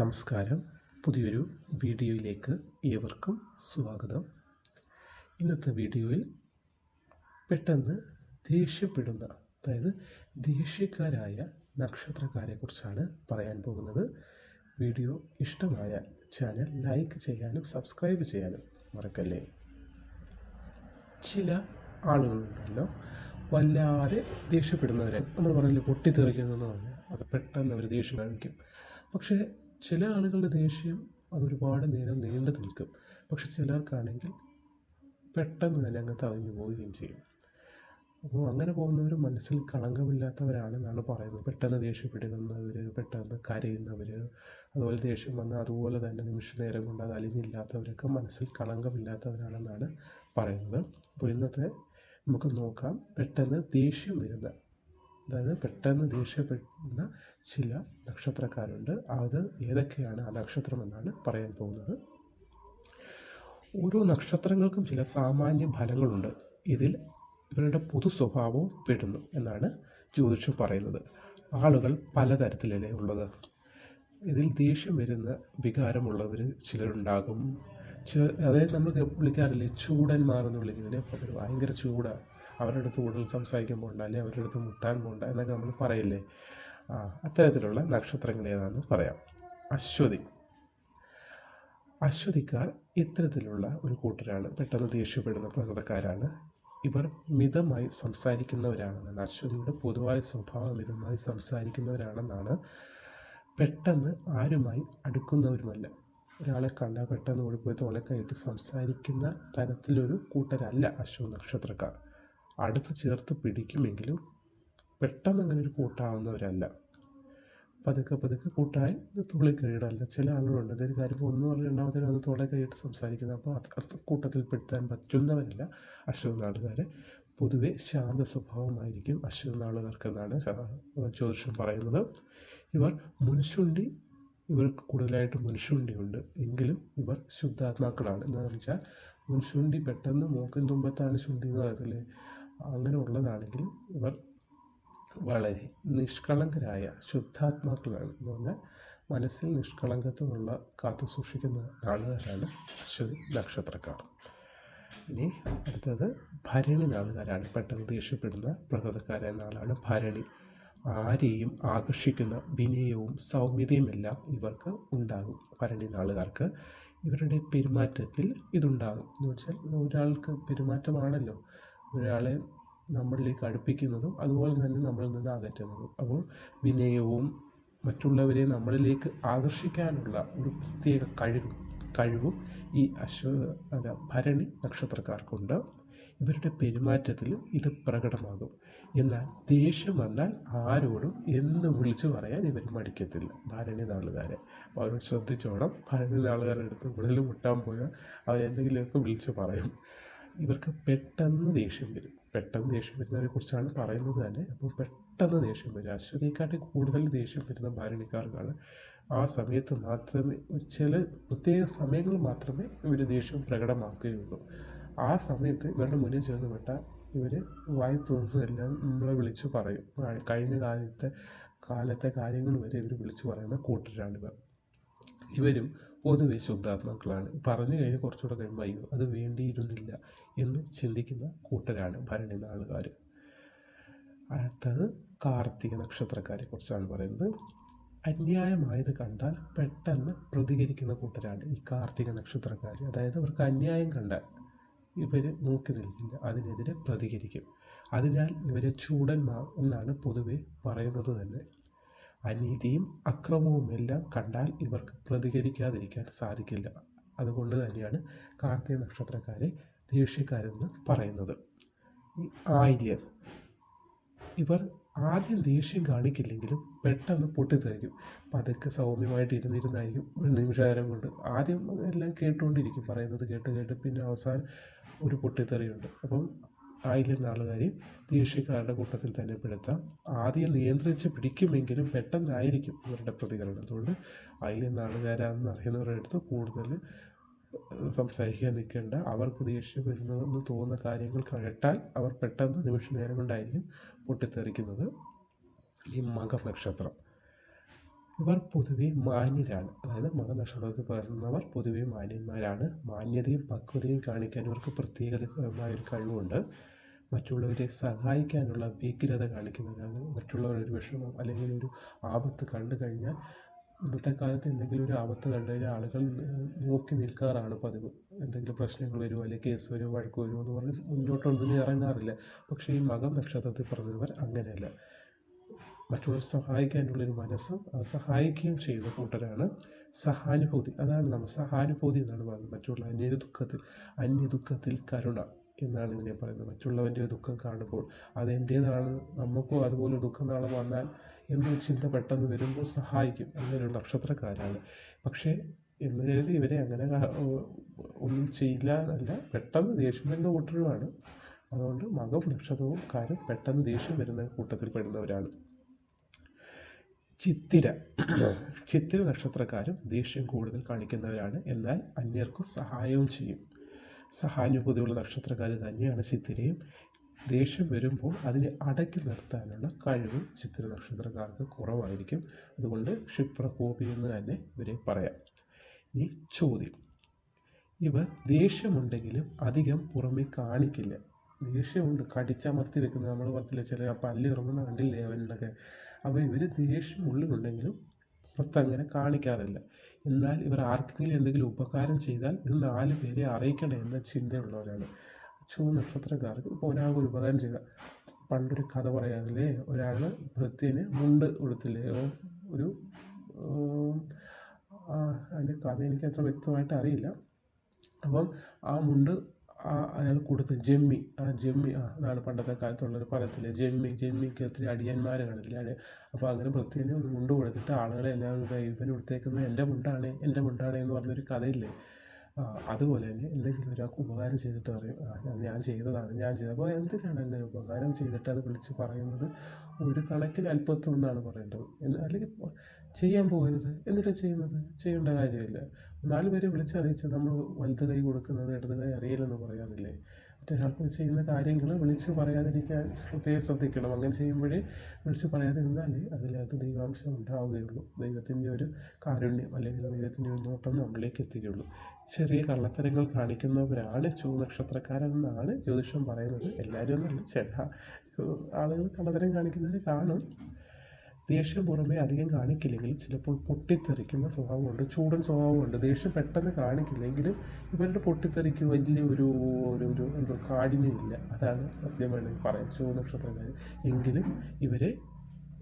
നമസ്കാരം. പുതിയൊരു വീഡിയോയിലേക്ക് ഏവർക്കും സ്വാഗതം. ഇന്നത്തെ വീഡിയോയിൽ പെട്ടെന്ന് ദേഷ്യപ്പെടുന്ന അതായത് ദേഷ്യക്കാരായ നക്ഷത്രക്കാരെക്കുറിച്ചാണ് പറയാൻ പോകുന്നത്. വീഡിയോ ഇഷ്ടമായാൽ ചാനൽ ലൈക്ക് ചെയ്യാനും സബ്സ്ക്രൈബ് ചെയ്യാനും മറക്കല്ലേ? ചില ആളുകളുണ്ടല്ലോ വല്ലാതെ ദേഷ്യപ്പെടുന്നവരെ. നമ്മൾ പറഞ്ഞില്ല പൊട്ടിത്തെറിക്കുന്നതെന്ന് പറഞ്ഞാൽ അത് പെട്ടെന്ന് അവർ ദേഷ്യം കാണിക്കും. പക്ഷേ ചില ആളുകളുടെ ദേഷ്യം അതൊരുപാട് നേരം നീണ്ടു നിൽക്കും. പക്ഷെ ചിലർക്കാണെങ്കിൽ പെട്ടെന്ന് തന്നെ അങ്ങ് തഴഞ്ഞു പോവുകയും ചെയ്യും. അപ്പോൾ അങ്ങനെ പോകുന്നവർ മനസ്സിൽ കളങ്കമില്ലാത്തവരാണെന്നാണ് പറയുന്നത്. പെട്ടെന്ന് ദേഷ്യപ്പെടുന്നവർ പെട്ടെന്ന് കരയുന്നവർ അതുപോലെ ദേഷ്യം വന്ന് അതുപോലെ തന്നെ നിമിഷ നേരം കൊണ്ട് അത് അലിഞ്ഞില്ലാത്തവരൊക്കെ മനസ്സിൽ കളങ്കമില്ലാത്തവരാണെന്നാണ് പറയുന്നത്. അപ്പോൾ ഇന്നത്തെ നമുക്ക് നോക്കാം. പെട്ടെന്ന് ദേഷ്യം വരുന്ന അതായത് പെട്ടെന്ന് ദേഷ്യപ്പെടുന്ന ചില നക്ഷത്രക്കാരുണ്ട്. അത് ഏതൊക്കെയാണ് ആ നക്ഷത്രം എന്നാണ് പറയാൻ പോകുന്നത്. ഓരോ നക്ഷത്രങ്ങൾക്കും ചില സാമാന്യ ഫലങ്ങളുണ്ട്. ഇതിൽ ഇവരുടെ പൊതു സ്വഭാവവും പെടുന്നു എന്നാണ് ജ്യോതിഷം പറയുന്നത്. ആളുകൾ പലതരത്തിലല്ലേ ഉള്ളത്. ഇതിൽ ദേഷ്യം വരുന്ന വികാരമുള്ളവർ ചിലരുണ്ടാകും. ചെ അതായത് നമ്മൾ വിളിക്കാറില്ലേ? ചൂടന്മാർ എന്ന് വിളിക്കുന്നതിന് ഭയങ്കര ചൂടാണ് അവരുടെ അടുത്ത് കൂടുതൽ സംസാരിക്കാൻ പോകണ്ട അല്ലെങ്കിൽ അവരുടെ അടുത്ത് മുട്ടാൻ പോകണ്ട എന്നൊക്കെ നമ്മൾ പറയില്ലേ? ആ അത്തരത്തിലുള്ള നക്ഷത്രങ്ങൾ ഏതാണെന്ന് പറയാം. അശ്വതി. അശ്വതിക്കാർ ഇത്തരത്തിലുള്ള ഒരു കൂട്ടരാണ് പെട്ടെന്ന് ദേഷ്യപ്പെടുന്ന പ്രകൃതക്കാരാണ്. ഇവർ മിതമായി സംസാരിക്കുന്നവരാണെന്നാണ് അശ്വതിയുടെ പൊതുവായ സ്വഭാവം മിതമായി സംസാരിക്കുന്നവരാണെന്നാണ്. പെട്ടെന്ന് ആരുമായി അടുക്കുന്നവരുമല്ല. ഒരാളെ കണ്ടാൽ പെട്ടെന്ന് ഓടിപ്പോയി തോളെ കഴിഞ്ഞിട്ട് സംസാരിക്കുന്ന തരത്തിലൊരു കൂട്ടരല്ല അശ്വ നക്ഷത്രക്കാർ. അടുത്ത് ചേർത്ത് പിടിക്കുമെങ്കിലും പെട്ടെന്ന് അങ്ങനെ ഒരു കൂട്ടാവുന്നവരല്ല. പതുക്കെ പതുക്കെ കൂട്ടായി തുള്ളി കഴിയിടല്ല ചില ആളുകളുണ്ട്. എന്തെങ്കിലും കാര്യം ഒന്ന് പറഞ്ഞ് രണ്ടാമത്തേനും അത് തോളെ കൈയിട്ട് സംസാരിക്കുന്നത്. അപ്പോൾ അത് കൂട്ടത്തിൽ പെടുത്താൻ പറ്റുന്നവരല്ല അശ്വനാളുകാരെ പൊതുവെ ശാന്ത സ്വഭാവമായിരിക്കും അശ്വനാളുകാർക്കെന്നാണ് ജ്യോതിഷം പറയുന്നത്. ഇവർ മുൻശുണ്ടി ഇവർക്ക് കൂടുതലായിട്ട് മുൻശുണ്ടിയുണ്ട്. എങ്കിലും ഇവർ ശുദ്ധാത്മാക്കളാണ്. എന്താണെന്ന് വെച്ചാൽ മുൻശുണ്ടി പെട്ടെന്ന് മൂക്കിൻ തുമ്പത്താണ് ശുണ്ടി എന്ന് പറയത്തില്ലേ? അങ്ങനെ ഉള്ളതാണെങ്കിൽ ഇവർ വളരെ നിഷ്കളങ്കരായ ശുദ്ധാത്മാക്കളാണ് എന്ന് പറഞ്ഞാൽ മനസ്സിൽ നിഷ്കളങ്കത്വമുള്ള കാത്തു സൂക്ഷിക്കുന്ന നാളുകാരാണ് അശ്വതി നക്ഷത്രക്കാർ. ഇനി അടുത്തത് ഭരണി നാളുകാരാണ്. പെട്ടെന്ന് ദേഷ്യപ്പെടുന്ന പ്രകൃതക്കാരായ നാളാണ് ഭരണി. ആരെയും ആകർഷിക്കുന്ന വിനയവും സൗമ്യതയുമെല്ലാം ഇവർക്ക് ഉണ്ടാകും. ഭരണി നാളുകാർക്ക് ഇവരുടെ പെരുമാറ്റത്തിൽ ഇതുണ്ടാകും. എന്ന് വെച്ചാൽ ഒരാൾക്ക് പെരുമാറ്റമാണല്ലോ. ഒരാളെ നമ്മളിലേക്ക് അടുപ്പിക്കുന്നതും അതുപോലെ തന്നെ നമ്മളിൽ നിന്ന് അകറ്റുന്നതും. അപ്പോൾ വിനയവും മറ്റുള്ളവരെ നമ്മളിലേക്ക് ആകർഷിക്കാനുള്ള ഒരു പ്രത്യേക കഴിവ് കഴിവും ഈ അശ്വ അല്ല ഭരണി നക്ഷത്രക്കാർക്കുണ്ട്. ഇവരുടെ പെരുമാറ്റത്തിൽ ഇത് പ്രകടമാകും. എന്നാൽ ദേഷ്യം വന്നാൽ ആരോടും എന്ന് വിളിച്ചു പറയാൻ ഇവർ മടിക്കത്തില്ല. ഭരണി നാളുകാരെ. അപ്പോൾ അവർ ശ്രദ്ധിച്ചോണം. ഭരണി നാളുകാരുടെ അടുത്ത് കൂടുതൽ മുട്ടാൻ പോയാൽ അവരെന്തെങ്കിലുമൊക്കെ വിളിച്ചു പറയും. ഇവർക്ക് പെട്ടെന്ന് ദേഷ്യം വരും. പെട്ടെന്ന് ദേഷ്യം വരുന്നതിനെ കുറിച്ചാണ് പറയുന്നത് തന്നെ. അപ്പോൾ പെട്ടെന്ന് ദേഷ്യം വരും. അശ്വതിയെക്കാട്ടി കൂടുതൽ ദേഷ്യം വരുന്ന ഭരണിക്കാർക്കാണ് ആ സമയത്ത് മാത്രമേ ചില പ്രത്യേക സമയങ്ങൾ മാത്രമേ ഇവർ ദേഷ്യം പ്രകടമാക്കുകയുള്ളൂ. ആ സമയത്ത് ഇവരുടെ മുന്നിൽ ചെന്ന് വിട്ടാൽ ഇവർ വായി തോന്നുന്നതെല്ലാം നമ്മളെ വിളിച്ച് പറയും. കഴിഞ്ഞ കാലത്തെ കാലത്തെ കാര്യങ്ങൾ വരെ ഇവർ വിളിച്ചു പറയുന്ന കൂട്ടരാണിവർ. ഇവരും പൊതുവെ ശുദ്ധാത്മാക്കളാണ് പറഞ്ഞു കഴിഞ്ഞ് കുറച്ചുകൂടെ കഴിയുമ്പോൾ അയ്യോ അത് വേണ്ടിയിരുന്നില്ല എന്ന് ചിന്തിക്കുന്ന കൂട്ടരാണ് ഭരണി നാളുകാർ അടുത്തത് കാർത്തിക നക്ഷത്രക്കാരെ കുറിച്ചാണ് പറയുന്നത്. അന്യായമായത് കണ്ടാൽ പെട്ടെന്ന് പ്രതികരിക്കുന്ന കൂട്ടരാണ് ഈ കാർത്തിക നക്ഷത്രക്കാർ അതായത് അവർക്ക് അന്യായം കണ്ടാൽ ഇവർ നോക്കി നിൽക്കില്ല അതിനെതിരെ പ്രതികരിക്കും. അതിനാൽ ഇവരെ ചൂടന്മാർ എന്നാണ് പൊതുവെ പറയുന്നത് തന്നെ. അനീതിയും അക്രമവും എല്ലാം കണ്ടാൽ ഇവർക്ക് പ്രതികരിക്കാതിരിക്കാൻ സാധിക്കില്ല. അതുകൊണ്ട് തന്നെയാണ് കാർത്തിക നക്ഷത്രക്കാരെ ദേഷ്യക്കാരെന്ന് പറയുന്നത്. ഈ ആയില്യം ഇവർ ആദ്യം ദേഷ്യം കാണിക്കില്ലെങ്കിലും പെട്ടെന്ന് പൊട്ടിത്തെറിക്കും. പതുക്കെ സൗമ്യമായിട്ട് ഇരുന്നിരുന്നായിരിക്കും ഒരു നിമിഷകാലം കൊണ്ട്. ആദ്യം എല്ലാം കേട്ടുകൊണ്ടിരിക്കും പറയുന്നത് കേട്ട് കേട്ട് പിന്നെ അവസാനം ഒരു പൊട്ടിത്തെറിയുണ്ട്. അപ്പം ആയിരം ആളുകാരെ ദേഷ്യക്കാരുടെ കൂട്ടത്തിൽ തന്നെ പെടുത്താം. ആദ്യം നിയന്ത്രിച്ച് പിടിക്കുമെങ്കിലും പെട്ടെന്നായിരിക്കും ഇവരുടെ പ്രതികരണം. അതുകൊണ്ട് ആയിരം ആളുകാരാണെന്ന് അറിയുന്നവരുടെ അടുത്ത് കൂടുതൽ സംസാരിക്കാൻ നിൽക്കേണ്ട. അവർക്ക് ദേഷ്യം വരുന്നതെന്ന് തോന്നുന്ന കാര്യങ്ങൾ കേട്ടാൽ അവർ പെട്ടെന്ന് നിമിഷ നേരം കൊണ്ടായിരിക്കും പൊട്ടിത്തെറിക്കുന്നത് ഈ മകം നക്ഷത്രം ഇവർ പൊതുവെ മാന്യരാണ്. അതായത് മകനക്ഷത്രത്തിൽ പിറന്നവർ പൊതുവെ മാന്യന്മാരാണ്. മാന്യതയും പക്വതയും കാണിക്കാൻ ഇവർക്ക് പ്രത്യേകമായ ഒരു കഴിവുണ്ട്. മറ്റുള്ളവരെ സഹായിക്കാനുള്ള വ്യഗ്രത കാണിക്കുന്നവരാണ് മറ്റുള്ളവർ ഒരു വിഷമം അല്ലെങ്കിൽ ഒരു ആപത്ത് കണ്ടു കഴിഞ്ഞാൽ ഇന്നത്തെ കാലത്ത് എന്തെങ്കിലും ഒരു ആപത്ത് കണ്ടു കഴിഞ്ഞാൽ ആളുകൾ നോക്കി നിൽക്കാറാണ് പതിവ്. എന്തെങ്കിലും പ്രശ്നങ്ങൾ വരുമോ അല്ലെങ്കിൽ കേസ് വരുമോ വഴക്ക് വരുമോ എന്ന് പറഞ്ഞ് മുന്നോട്ടൊന്നും ഇറങ്ങാറില്ല. പക്ഷേ ഈ മകം നക്ഷത്രത്തിൽ പറഞ്ഞവർ അങ്ങനെയല്ല. മറ്റുള്ളവർ സഹായിക്കാനുള്ളൊരു മനസ്സും അത് സഹായിക്കുകയും ചെയ്യുന്ന കൂട്ടരാണ് സഹാനുഭൂതി. അതാണ് നമ്മൾ സഹാനുഭൂതി എന്നാണ് പറയുന്നത്. മറ്റുള്ള അന്യ ദുഃഖത്തിൽ അന്യ ദുഃഖത്തിൽ കരുണ എന്നാണ് ഇതിനെ പറയുന്നത്. മറ്റുള്ളവന്റെ ദുഃഖം കാണുമ്പോൾ അതെന്റേതാണ്. നമുക്കും അതുപോലെ ദുഃഖം നാളെ വന്നാൽ എന്നൊരു ചിന്ത പെട്ടെന്ന് വരുമ്പോൾ സഹായിക്കും അങ്ങനെയൊരു നക്ഷത്രക്കാരാണ്. പക്ഷേ എന്ന് കരുതി ഇവരെ അങ്ങനെ ഒന്നും ചെയ്യില്ല എന്നല്ല. പെട്ടെന്ന് ദേഷ്യം വരുന്ന കൂട്ടരുമാണ്. അതുകൊണ്ട് മകം നക്ഷത്രവും കാര്യം പെട്ടെന്ന് ദേഷ്യം വരുന്ന കൂട്ടത്തിൽ പെടുന്നവരാണ്. ചിത്തിര. ചിത്തിര നക്ഷത്രക്കാരും ദേഷ്യം കൂടുതൽ കാണിക്കുന്നവരാണ്. എന്നാൽ അന്യർക്കും സഹായവും ചെയ്യും. സഹാനുഭൂതിയുള്ള നക്ഷത്രക്കാർ തന്നെയാണ് ചിത്തിരയും. ദേഷ്യം വരുമ്പോൾ അതിനെ അടക്കി നിർത്താനുള്ള കഴിവ് ചിത്തിര നക്ഷത്രക്കാർക്ക് കുറവായിരിക്കും. അതുകൊണ്ട് ക്ഷിപ്രകോപി എന്ന് തന്നെ ഇവരെ പറയാം. ഇനി ചോദ്യം. ഇവർ ദേഷ്യമുണ്ടെങ്കിലും അധികം പുറമെ കാണിക്കില്ല. ദേഷ്യമുണ്ട്. കടിച്ചമർത്തി വെക്കുന്നത് നമ്മൾ പറഞ്ഞില്ല ചില പല്ല് ഇറങ്ങുന്ന കണ്ടില്ലേ അവനൊക്കെ അപ്പോൾ ഇവർ ദേഷ്യം ഉള്ളിലുണ്ടെങ്കിലും പുറത്തങ്ങനെ കാണിക്കാറില്ല. എന്നാൽ ഇവർ ആർക്കെങ്കിലും എന്തെങ്കിലും ഉപകാരം ചെയ്താൽ ഇത് നാല് പേരെ അറിയിക്കണം എന്ന ചിന്തയുള്ളവരാണ്. ചുവ നക്ഷത്രക്കാർക്ക് ഇപ്പോൾ ഒരാൾക്ക് ഒരു ഉപകാരം ചെയ്താൽ പണ്ടൊരു കഥ പറയാറില്ലേ? ഒരാൾ ഭൃത്യന് മുണ്ട് കൊടുത്തില്ലേ ഒരു അതിന്റെ കഥ എനിക്ക് അത്ര വ്യക്തമായിട്ട് അറിയില്ല. അപ്പം ആ മുണ്ട് അയാൾ കൊടുത്ത ജമ്മി ആ ജമ്മി ആ അതാണ് പണ്ടത്തെ കാലത്തുള്ളൊരു പറയത്തില്ലേ ജമ്മി ജമ്മിക്ക് ഒത്തിരി അടിയന്മാരെ കാണത്തില്ല അപ്പോൾ അങ്ങനെ പ്രത്യേകം ഒരു മുണ്ട് കൊടുത്തിട്ട് ആളുകളെ എല്ലാം ഇവൻ കൊടുത്തേക്കുന്നത് എന്റെ മുണ്ടാണ് എന്റെ മുണ്ടാണ് എന്ന് പറഞ്ഞൊരു കഥയില്ലേ? അതുപോലെ തന്നെ എന്തെങ്കിലും ഒരാൾക്ക് ഉപകാരം ചെയ്തിട്ട് പറയും ഞാൻ ചെയ്തതാണ് ഞാൻ ചെയ്തത്. അപ്പോൾ എന്തിനാണ് അങ്ങനെ ഉപകാരം ചെയ്തിട്ട് അത് വിളിച്ച് പറയുന്നത്? ഒരു കണക്കിന് അല്പത്വം എന്നാണ് പറയേണ്ടത്. അല്ലെങ്കിൽ ചെയ്യാൻ പോകരുത്. എന്നിട്ട് ചെയ്യുന്നത്? ചെയ്യേണ്ട കാര്യമില്ല. നാല് പേരെ വിളിച്ചറിയിച്ച് നമ്മൾ വലത് കൈ കൊടുക്കുന്നത് ഇടത് കൈ അറിയില്ലെന്ന് പറയാറില്ലേ മറ്റൊരാൾക്ക് ചെയ്യുന്ന കാര്യങ്ങൾ വിളിച്ച് പറയാതിരിക്കാൻ പ്രത്യേകം ശ്രദ്ധിക്കണം. അങ്ങനെ ചെയ്യുമ്പോഴേ വിളിച്ച് പറയാതിരുന്നാലേ അതിനകത്ത് ദൈവാംശം ഉണ്ടാവുകയുള്ളൂ. ദൈവത്തിന്റെ ഒരു കാരുണ്യം അല്ലെങ്കിൽ ദൈവത്തിന്റെ ഒരു നോട്ടം നമ്മളിലേക്ക് എത്തുകയുള്ളൂ. ചെറിയ കള്ളത്തരങ്ങൾ കാണിക്കുന്നവരാണ് ചൂ നക്ഷത്രക്കാരെന്നാണ് ജ്യോതിഷം പറയുന്നത്. എല്ലാവരും എന്നല്ല ചില ആളുകൾ കള്ളത്തരം കാണിക്കുന്നവർ കാണും. ദേഷ്യം പുറമേ അധികം കാണിക്കില്ലെങ്കിൽ ചിലപ്പോൾ പൊട്ടിത്തെറിക്കുന്ന സ്വഭാവമുണ്ട്. ചൂടൻ സ്വഭാവമുണ്ട്. ദേഷ്യം പെട്ടെന്ന് കാണിക്കില്ലെങ്കിലും ഇവരുടെ പൊട്ടിത്തെറിക്ക് വലിയ ഒരു ഒരു ഒരു എന്തോ കാഠിന്യമില്ല അതാണ് സത്യമായി പറയാം ചൂ നക്ഷത്രക്കാർ എങ്കിലും ഇവരെ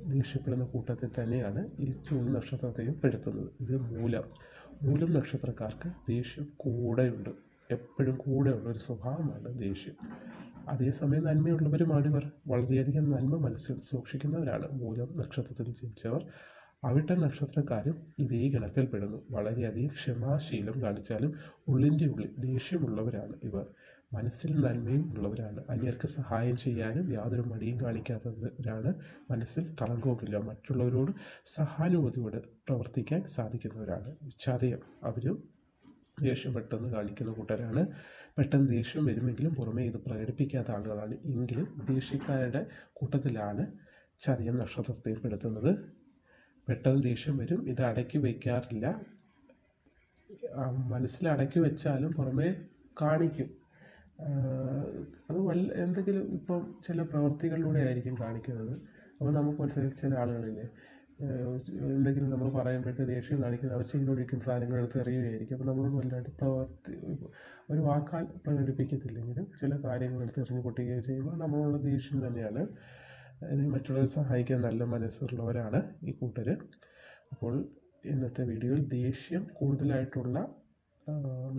ദേഷ്യപ്പെടുന്ന കൂട്ടത്തിൽ തന്നെയാണ് ഈ ചുവ നക്ഷത്രത്തെയും പെടുത്തുന്നത്. ഇത് മൂലം. മൂലം നക്ഷത്രക്കാർക്ക് ദേഷ്യം കൂടെയുണ്ട്. എപ്പോഴും കൂടെയുള്ള ഒരു സ്വഭാവമാണ് ദേഷ്യം. അതേസമയം നന്മയുള്ളവരുമാണ് ഇവർ. വളരെയധികം നന്മ മനസ്സിൽ സൂക്ഷിക്കുന്നവരാണ് മൂലം നക്ഷത്രത്തിൽ ജനിച്ചവർ. അവിട്ട നക്ഷത്രക്കാരും ഇതേ ഗണത്തിൽപ്പെടുന്നു വളരെയധികം ക്ഷമാശീലം കാണിച്ചാലും ഉള്ളിന്റെ ഉള്ളിൽ ദേഷ്യമുള്ളവരാണ് ഇവർ. മനസ്സിൽ നന്മയും ഉള്ളവരാണ്. അന്യർക്ക് സഹായം ചെയ്യാനും യാതൊരു മടിയും കാണിക്കാത്തവരാണ് മനസ്സിൽ കളങ്കവുമില്ല. മറ്റുള്ളവരോട് സഹാനുഭൂതിയോട് പ്രവർത്തിക്കാൻ സാധിക്കുന്നവരാണ്. ചതയം അവരും ദേഷ്യം പെട്ടെന്ന് കാണിക്കുന്ന കൂട്ടരാണ്. പെട്ടെന്ന് ദേഷ്യം വരുമെങ്കിലും പുറമേ ഇത് പ്രകടിപ്പിക്കാത്ത ആളുകളാണ്. എങ്കിലും ദേഷ്യക്കാരുടെ കൂട്ടത്തിലാണ് ചതയം നക്ഷത്രത്തിൽ പെടുത്തുന്നത് പെട്ടെന്ന് ദേഷ്യം വരും. ഇത് അടക്കി വയ്ക്കാറില്ല. മനസ്സിൽ അടക്കി വെച്ചാലും പുറമേ കാണിക്കും. അത് വല്ല എന്തെങ്കിലും ഇപ്പം ചില പ്രവൃത്തികളിലൂടെ ആയിരിക്കും കാണിക്കുന്നത്. അപ്പോൾ നമുക്ക് മനസ്സിലായി ചില ആളുകളില്ലേ എന്തെങ്കിലും നമ്മൾ പറയുമ്പോഴത്തെ ദേഷ്യം കാണിക്കുന്നത് അവർ ചെയ്തുകൊണ്ടിരിക്കുന്ന സാധനങ്ങൾ എടുത്ത് എറിയുകയായിരിക്കും. അപ്പോൾ നമ്മളോട് വല്ലാണ്ട് പ്രവർത്തി ഒരു വാക്കാൽ പ്രകടിപ്പിക്കത്തില്ലെങ്കിലും ചില കാര്യങ്ങൾ എടുത്ത് എറിഞ്ഞു പൊട്ടിക്കുകയും ചെയ്യുമ്പോൾ നമ്മളുടെ ദേഷ്യം തന്നെയാണ്. മറ്റുള്ളവരെ സഹായിക്കാൻ നല്ല മനസ്സുള്ളവരാണ് ഈ കൂട്ടർ അപ്പോൾ ഇന്നത്തെ വീഡിയോയിൽ ദേഷ്യം കൂടുതലായിട്ടുള്ള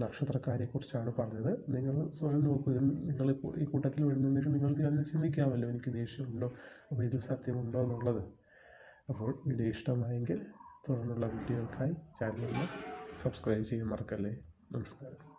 നക്ഷത്രക്കാരെക്കുറിച്ചാണ് പറഞ്ഞത്. നിങ്ങൾ സ്വയം നോക്കുക നിങ്ങൾ ഈ കൂട്ടത്തിൽ വരുന്നുണ്ടെങ്കിൽ നിങ്ങൾക്ക് തന്നെ ചിന്തിക്കാമല്ലോ എനിക്ക് ദേഷ്യമുണ്ടോ? അപ്പോൾ ഇതിൽ സത്യമുണ്ടോ എന്നുള്ളത്. അപ്പോൾ വീഡിയോ ഇഷ്ടമായെങ്കിൽ തുടർന്നുള്ള വീഡിയോകൾക്കായി ചാനലിൽ സബ്സ്ക്രൈബ് ചെയ്യാൻ മറക്കല്ലേ നമസ്കാരം